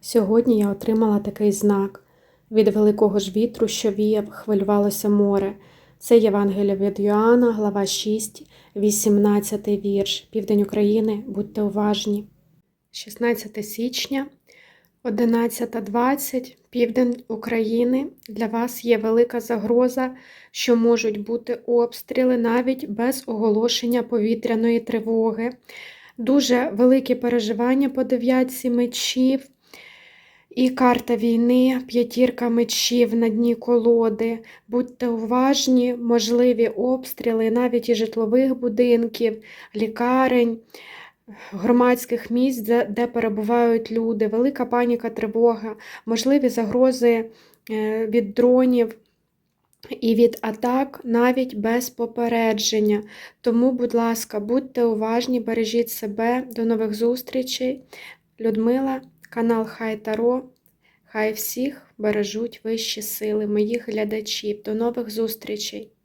Сьогодні я отримала такий знак. Від великого ж вітру, що віяв, хвилювалося море. Це Євангелія від Йоанна, глава 6, 18 вірш. Південь України, будьте уважні. 16 січня, 11.20, південь України. Для вас є велика загроза, що можуть бути обстріли навіть без оголошення повітряної тривоги. Дуже великі переживання по дев'ятці мечів. І карта війни, п'ятірка мечів на дні колоди. Будьте уважні, можливі обстріли навіть і житлових будинків, лікарень, громадських місць, де, перебувають люди, велика паніка, тривога, можливі загрози е, від дронів. І від атак навіть без попередження. Тому, будь ласка, будьте уважні, бережіть себе. До нових зустрічей. Людмила, канал Хай Таро. Хай всіх бережуть вищі сили, моїх глядачів. До нових зустрічей!